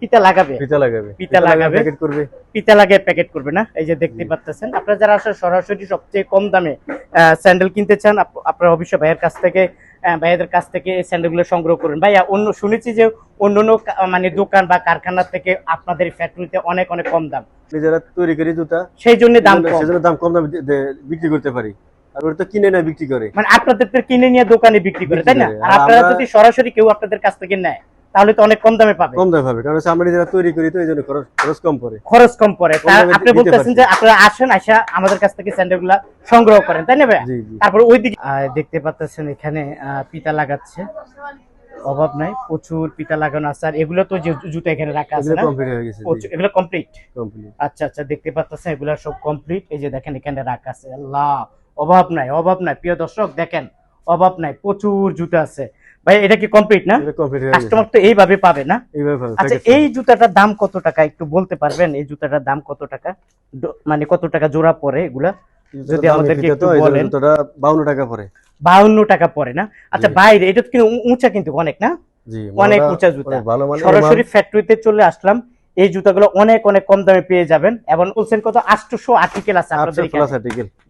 পিতা লাগাবে। ফিতা লাগাবে। ফিতা লাগাবে। প্যাকেট করবে। পিতা লাগে প্যাকেট করবে না। এই যে দেখতে পাচ্ছেন আপনারা যারা আসলে সরাসরি সবচেয়ে কম দামে স্যান্ডেল কিনতে চান আপ- আপনারা অবশ্যই ভাইয়ের কাছ থেকে ভাইয়াদের কাছ থেকে এই স্যান্ডেলগুলো সংগ্রহ করুন। ভাইয়া অন্য শুনেছি যে অন্য অন্য মানে দোকান বা কারখানা থেকে আপনাদের ফ্যাক্টরিতে অনেক অনেক কম দাম। নিজেরা তৈরি করি জুতা সেই জন্য দাম কম। দাম কম দামে বিক্রি করতে পারি। আর ওরা তো কিনে না বিক্রি করে। মানে আপনাদের তো কিনে নিয়ে দোকানে বিক্রি করে তাই না? আর আপনারা যদি সরাসরি কেউ আপনাদের কাছ থেকে নেয় তাহলে তো অনেক কম দামে পাবে। কম দামে পাবে কারণ আমরা নিজেরা তৈরি করি তো এই জন্য খরচ কম পড়ে। খরচ কম পড়ে। আপনি বলতেছেন যে আপনারা আসেন আসা আমাদের কাছ থেকে স্যান্ডেলগুলা সংগ্রহ করেন তাই না জি তারপর ওই দিকে দেখতে পাচ্ছেন এখানে পিতা লাগাচ্ছে। অভাব নাই প্রচুর পিতা লাগানো আছে। আর এগুলো তো যে জুতো এখানে রাখা আছে এগুলো না? কমপ্লিট হয়ে গেছে প্রচুর- এগুলো কমপ্লিট কমপ্লিট আচ্ছা আচ্ছা দেখতে পাচ্ছেন এগুলো সব কমপ্লিট এই যে দেখেন এখানে রাখা আছে। আল্লাহ অভাব নাই অভাব নাই। প্রিয় দর্শক দেখেন অভাব নাই প্রচুর জুতো আছে। ভাই এটা কি কমপ্লিট না? এটা কমপ্লিট গেছে কাস্টমার তো এইভাবে পাবে না? আচ্ছা এই জুতাটার দাম কত টাকা? একটু বলতে পারবেন এই জুতাটার দাম কত টাকা? মানে কত টাকা জোড়া পরে এগুলা? যদি আমাদেরকে একটু বলেন। জুতাটা 52 টাকা পরে। বাউন্ন টাকা পরে না? আচ্ছা বাইরে এটা কিন্তু উঁচা কিন্তু অনেক না? অনেক উঁচা জুতা। সরাসরি ফ্যাক্টরিতে চলে আসলাম। এই জুতাগুলো অনেক অনেক কম দামে পেয়ে যাবেন। এবং বলছেন কত? আটশোশো আর্টিকেল আছে আপনাদের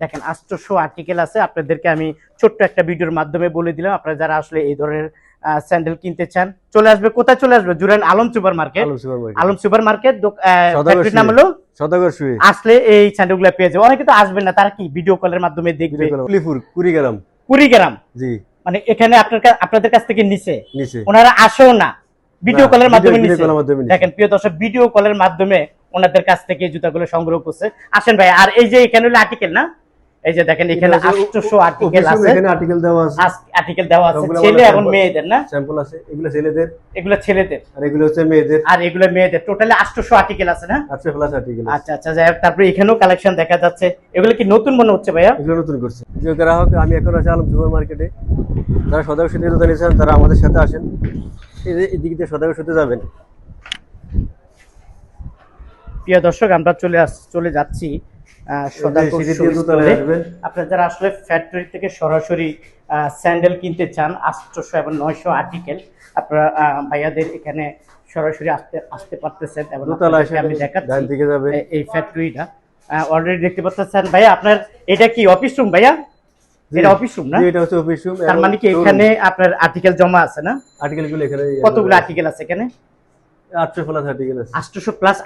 দেখেন আটশোশো আর্টিকেল আছে। আপনাদেরকে আমি ছোট্ট একটা ভিডিওর মাধ্যমে বলে দিলাম। আপনারা যারা আসলে এই ধরনের স্যান্ডেল কিনতে চান চলে আসবে। কোথায় চলে আসবে? Juran Alam super market Alam super market নাম হলো আসলে এই স্যান্ডেলগুলো পেয়ে যাবে অনেকে তো আসবেন না তারা কি ভিডিও কলের মাধ্যমে দেখবে? কুড়িগ্রাম। কুড়িগ্রাম। জি। মানে এখানে আপনার আপনাদের কাছ থেকে নিচে। নিচে। ওনারা আসেও না। ভিডিও কলের মাধ্যমে। দেখেন প্রিয় দর্শক ভিডিও কলের মাধ্যমে ওনাদের কাছ থেকে জুতাগুলো সংগ্রহ করছে। আসেন ভাই আর এই যে এখানে হলো আর্টিকেল না? এই যে দেখেন এখানে এটা হচ্ছে আটশোশো আর্টিকেল আছে। এখানে আর্টিকেল দেওয়া আছে। আর্টিকেল দেওয়া আছে ছেলে এবং মেয়েদের না? স্যাম্পল আছে। এগুলো ছেলেদের। এগুলো ছেলেদের। আর এগুলো হচ্ছে মেয়েদের। আর এগুলো মেয়েদের। টোটালি আটশোশো আর্টিকেল আছে না? আছে প্লাস আর্টিকেল আচ্ছা আচ্ছা যাই তারপরে এখানেও কালেকশন দেখা যাচ্ছে। এগুলো কি নতুন মনে হচ্ছে ভাইয়া? এগুলো নতুন করছে। যে গ্রাহক আমি এখন আছি আলম সুপার মার্কেটে যারা সদস্য জুতা তারা আমাদের সাথে আসেন। এদিক দিয়ে সদাগর সুতে যাবেন। প্রিয় দর্শক আমরা চলে আস চলে যাচ্ছি। আপনারা যারা আসলে ফ্যাক্টরি থেকে সরাসরি স্যান্ডেল কিনতে চান আটশোশো এবং নয়শো আর্টিকেল আপনারা ভাইয়াদের এখানে সরাসরি আসতে আসতে পারতেছেন এবং আমি দেখাচ্ছি এই ফ্যাক্টরিটা অলরেডি দেখতে পাচ্ছেন ভাইয়া আপনার এটা কি অফিস রুম ভাইয়া? এটা অফিস রুম না? এটা হচ্ছে অফিস রুম তার মানে কি এখানে আপনার আর্টিকেল জমা আছে না? এখানে কতগুলো আর্টিকেল আছে এখানে? আটশো প্লাস আর্টিকেল আছে। আটশোশো প্লাস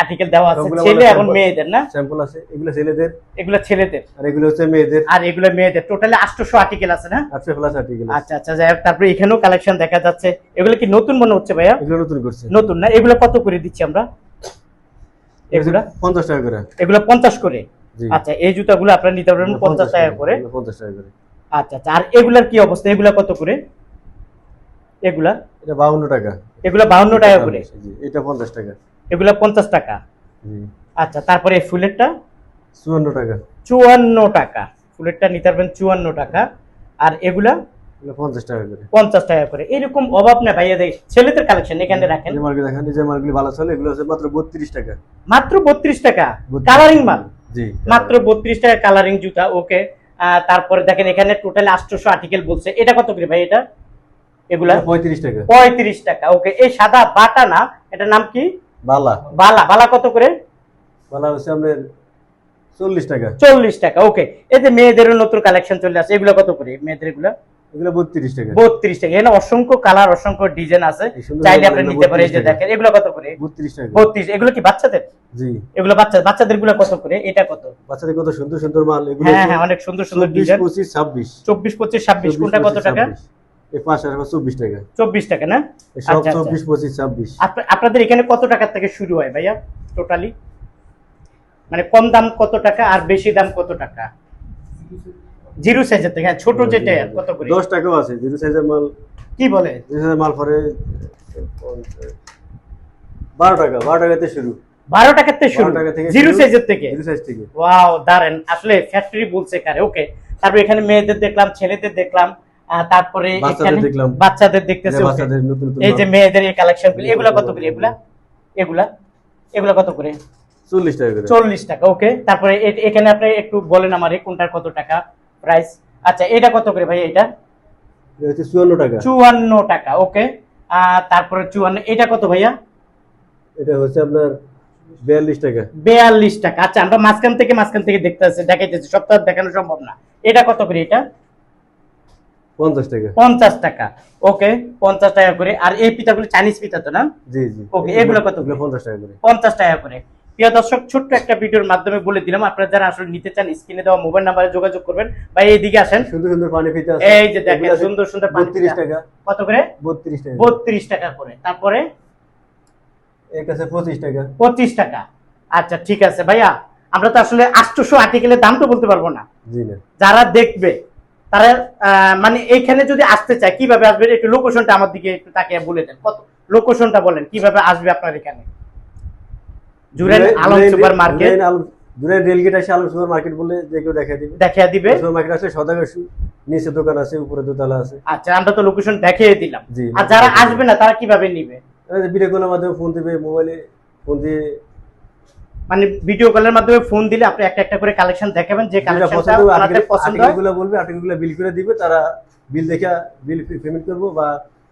আর্টিকেল দেওয়া আছে। ছেলে এবং মেয়েদের না? স্যাম্পল আছে। এগুলো ছেলেদের। এগুলো ছেলেদের। আর এগুলো হচ্ছে মেয়েদের। আর এগুলো মেয়েদের। টোটালি আটশোশো আর্টিকেল আছে না? আটশো প্লাস আর্টিকেল আচ্ছা আচ্ছা তারপরে এখানেও কালেকশন দেখা যাচ্ছে। এগুলো কি নতুন মনে হচ্ছে ভাইয়া? এগুলো নতুন করছে। নতুন না? এগুলো কত করে দিচ্ছি আমরা? এগুলা? পঞ্চাশ টাকা করে। এগুলো পঞ্চাশ করে? জি আচ্ছা এই জুতাগুলো আপনারা নিতে পারবেন পঞ্চাশ টাকা করে। পঞ্চাশ টাকা করে। আচ্ছা আচ্ছা আর এগুলার কি অবস্থা? এগুলা কত করে? এগুলা? এটা বাউন্ন টাকা। এগুলা বাউন্ন টাকা করে। জি এটা পঞ্চাশ টাকা। এগুলা পঞ্চাশ টাকা। আচ্ছা তারপরে এই ফুলেরটা? চুয়ান্ন টাকা। চুয়ান্ন টাকা। ফুলেরটা নিতে পারবেন চুয়ান্ন টাকা। আর এগুলা? পঞ্চাশ টাকা করে। পঞ্চাশ টাকা করে। এরকম অভাব না ভাইয়া ছেলেদের কালেকশন এখানে রাখেন। যে দেখেন ভালো চলে এগুলো হচ্ছে মাত্র বত্রিশ টাকা। মাত্র বত্রিশ টাকা। কালারিং মাল। মাত্র বত্রিশ টাকা কালারিং জুতা ওকে তারপরে দেখেন এখানে টোটাল আটশোশো আর্টিকেল বলছে। এটা কত করে ভাই এটা? এগুলা? পঁয়ত্রিশ টাকা। পঁয়ত্রিশ টাকা ওকে এই সাদা বাটা না এটার নাম কি? বালা। বালা। বালা কত করে? বালা হচ্ছে আপনার চল্লিশ টাকা। চল্লিশ টাকা ওকে এই যে মেয়েদেরও নতুন কালেকশন চলে আসে এগুলো কত করে? মেয়েদের এগুলো? এগুলো টাকা। টাকা। এখানে অসংখ্য কালার অসংখ্য ডিজাইন আছে। চাইলে আপনি নিতে পারেন এই যে দেখেন এগুলো কত করে? বত্রিশ টাকা। বত্রিশ। এগুলো কি বাচ্চাদের? জি। এগুলো বাচ্চা বাচ্চাদেরগুলো কত করে? এটা কত? বাচ্চাদের কত সুন্দর সুন্দর মাল এগুলো হ্যাঁ হ্যাঁ অনেক সুন্দর সুন্দর ডিজাইন পঁচিশ ছাব্বিশ। চব্বিশ পঁচিশ ছাব্বিশ কোনটা কত টাকা? এই পাঁচ আর পাঁচ চব্বিশ টাকা। চব্বিশ টাকা না? এই সব। চব্বিশ পঁচিশ ছাব্বিশ। আপনাদের এখানে কত টাকা থেকে শুরু হয় ভাইয়া? টোটালি মানে কম দাম কত টাকা আর বেশি দাম কত টাকা? জিরো সাইজের থেকে হ্যাঁ ছোট যেটা কত করে? দশ টাকাও আছে জিরো সাইজের মাল। কি বলে? জিরো সাইজের মাল পরে বারো টাকা বারো টাকাতে শুরু। বারো টাকার থেকে শুরু? 12 টাকা থেকে জিরো সাইজের থেকে? জিরো সাইজ থেকে। ওয়াও দাঁড়ান আসলে ফ্যাক্টরি বলছে কারে ওকে তারপর এখানে মেয়েদের দেখলাম ছেলেদের দেখলাম তারপরে এখানে বাচ্চাদের দেখতেছে বাচ্চাদের নতুন নতুন এই যে মেয়েদের এই কালেকশনগুলো এগুলা কত করে? এগুলা? এগুলা? এগুলা কত করে? চল্লিশ টাকা করে। চল্লিশ টাকা ওকে তারপরে এখানে আপনি একটু বলেন আমারে কোনটার কত টাকা? প্রাইস। আচ্ছা এটা কত করে ভাই এটা? এটা হচ্ছে চুয়ান্ন টাকা। চুয়ান্ন টাকা ওকে। আর তারপরে চুয়ান্ন এটা কত ভাইয়া? এটা হচ্ছে আপনার বিয়াল্লিশ টাকা। বিয়াল্লিশ টাকা। আচ্ছা আমরা মাঝখান থেকে মাঝখান থেকে দেখতে আছি দেখাইতেছি। সপ্তাহ দেখানো সম্ভব না। এটা কত করে এটা? পঞ্চাশ টাকা। পঞ্চাশ টাকা ওকে। পঞ্চাশ টাকা করে। আর এই পিঠাগুলো চাইনিজ পিঠা তো না? জি জি। Okay, এগুলো কত? এগুলো পঞ্চাশ টাকা করে। পঞ্চাশ টাকা করে। প্রিয় দর্শক ছোট্ট একটা ভিডিওর মাধ্যমে বলে দিলাম আপনারা যারা আসলে নিতে চান স্ক্রিনে দেওয়া মোবাইল নাম্বারে যোগাযোগ করবেন। ভাই এইদিকে আসেন। সুন্দর সুন্দর পানি ফিতে আছে এই যে দেখেন সুন্দর সুন্দর পানি বত্রিশ পিঠা। টাকা। কত করে? বত্রিশ টাকা। বত্রিশ টাকা করে। তারপরে? এর কাছে পঁচিশ টাকা। পঁচিশ টাকা। আচ্ছা ঠিক আছে ভাইয়া। আমরা তো আসলে আটশোশো আর্টিকেলের দাম তো বলতে পারব না। জি না। যারা দেখবে তারা আহ, মানে এইখানে যদি আসতে চায় কীভাবে আসবে? একটু লোকেশনটা আমার দিকে একটু তাকিয়ে বলে দেন। কত লোকেশনটা বলেন কীভাবে আসবে আপনার এখানে? জুরেন আলম সুপার মার্কেট দুরাই রেলগেট আছে আলম সুপার মার্কেট বলে যে কেউ দেখা দিবে। দেখিয়ে দিবে। সুপার মার্কেট আছে সদাগর নিচে দোকান আছে উপরে দোতলা আছে। আচ্ছা আমরা তো লোকেশন দেখিয়ে দিলাম। আর যারা আসবে না তারা কীভাবে নিবে? ভিডিও কলের মাধ্যমে ফোন দিবে মোবাইলে ফোন দিয়ে মানে ভিডিও কলের মাধ্যমে ফোন দিলে আপনি একটা একটা করে কালেকশন দেখাবেন যে কালেকশনটা ওনাদের পছন্দ হয় আর্টিকেলগুলো বলবে আর্টিকেলগুলো বিল করে দিবে তারা বিল দেখে বিল পেমেন্ট করব বা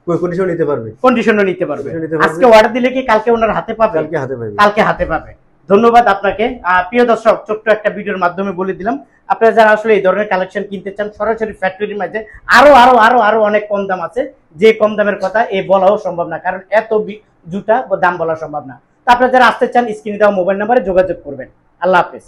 কন্ডিশন নিতে পারবে। কন্ডিশনও নিতে পারবে। আজকে অর্ডার দিলে কি কালকে ওনার হাতে পাবে? কালকে হাতে পাবে। কালকে হাতে পাবে। ধন্যবাদ আপনাকে। প্রিয় দর্শক ছোট্ট একটা ভিডিওর মাধ্যমে বলে দিলাম আপনারা যারা আসলে এই ধরনের কালেকশন কিনতে চান সরাসরি ফ্যাক্টরির মাঝে আরও আরও আরও আরও অনেক কম দাম আছে। যে কম দামের কথা এ বলাও সম্ভব না কারণ এত জুতা বা দাম বলা সম্ভব না। তা আপনারা যারা আসতে চান স্ক্রিনে দেওয়া মোবাইল নাম্বারে যোগাযোগ করবেন। আল্লাহ হাফেজ।